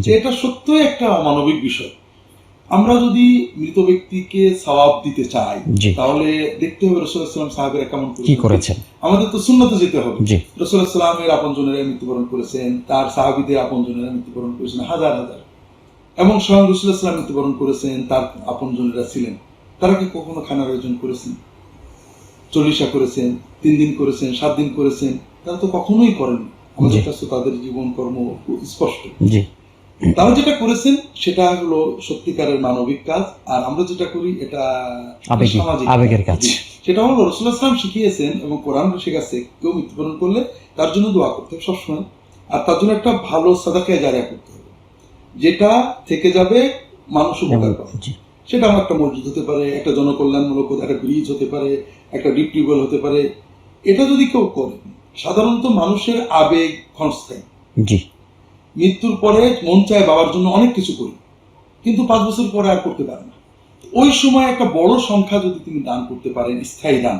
জি এটা সত্যই একটা অমানবিক বিষয়। আমরা যদি মৃত ব্যক্তিকে সওয়াব দিতে চাই তাহলে দেখতে হবে রসুলাম সাহেবেরা কেমন কি করেছেন? আমাদের তো শূন্যতে যেতে হবে। জি। রসুলামের আপনজনেরা মৃত্যুবরণ করেছেন তার সাহাবিদের আপনজনেরা মৃত্যুবরণ করেছেন হাজার হাজার। এবং স্বয়ং রসুলাম মৃত্যুবরণ করেছেন তার আপনজনেরা ছিলেন। তারা কি কখনো খানার আয়োজন করেছেন? চল্লিশা করেছেন তিন দিন করেছেন সাত দিন করেছেন তারা তো কখনোই করেন আমাদের কাছে তাদের জীবন কর্ম স্পষ্ট। তারা যেটা করেছেন সেটা হলো সত্যিকারের মানবিক কাজ আর আমরা যেটা করি এটা সামাজিক আবেগের কাজ। সেটা হলো রসুল্লাহ ইসলাম শিখিয়েছেন এবং কোরআন শেখাচ্ছে কেউ মৃত্যুবরণ করলে তার জন্য দোয়া করতে হবে সবসময়। আর তার জন্য একটা ভালো সাদাকায় জারিয়া করতে হবে যেটা থেকে যাবে মানুষ উপকার পাবে। সেটা আমার একটা মসজিদ হতে পারে একটা জনকল্যাণমূলক একটা ব্রিজ হতে পারে একটা ডিপ টিউবওয়েল হতে পারে। এটা যদি কেউ করে সাধারণত মানুষের আবেগ ক্ষণস্থায়ী জি। মৃত্যুর পরে মন চায় বাবার জন্য অনেক কিছু করি। কিন্তু পাঁচ বছর পরে আর করতে পারে না। ওই সময় একটা বড় সংখ্যা যদি তিনি দান করতে পারেন স্থায়ী দান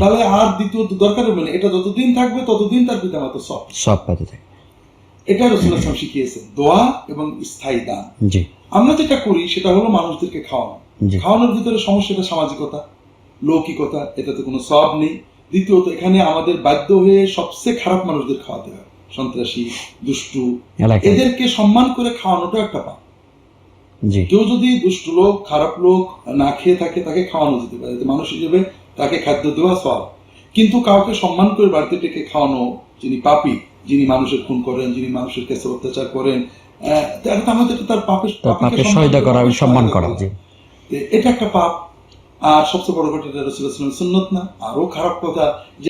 তাহলে আর দ্বিতীয়ত দরকার হবে না। এটা যতদিন থাকবে ততদিন তার পিতা মাতা সব সব পাতে থাকে। এটা রসুল আসলাম শিখিয়েছেন। দোয়া এবং স্থায়ী দান। আমরা যেটা করি সেটা হলো মানুষদেরকে খাওয়ানো। খাওয়ানোর ভিতরে সমস্যাটা সামাজিকতা লৌকিকতা এটাতে কোনো সব নেই। দ্বিতীয়ত এখানে আমাদের বাধ্য হয়ে সবচেয়ে খারাপ মানুষদের খাওয়াতে হয়। সন্ত্রাসী দুষ্টু এদেরকে সম্মান করে খাওয়ানোটা একটা পাপ। কেউ যদি দুষ্ট লোক খারাপ লোক না খেয়ে থাকে তাকে খাওয়ানো যেতে পারে। মানুষ হিসেবে তাকে খাদ্য দেওয়া সব কিন্তু কাউকে সম্মান করে বাড়িতে ডেকে খাওয়ানো যিনি পাপী যিনি মানুষের খুন করেন যিনি মানুষের কাছে অত্যাচার করেন তার পাপের পাপীকে সহায়তা করা সম্মান করা এটা একটা পাপ। আর সবচেয়ে বড় রসুল সুন্নত না আরও খারাপ কথা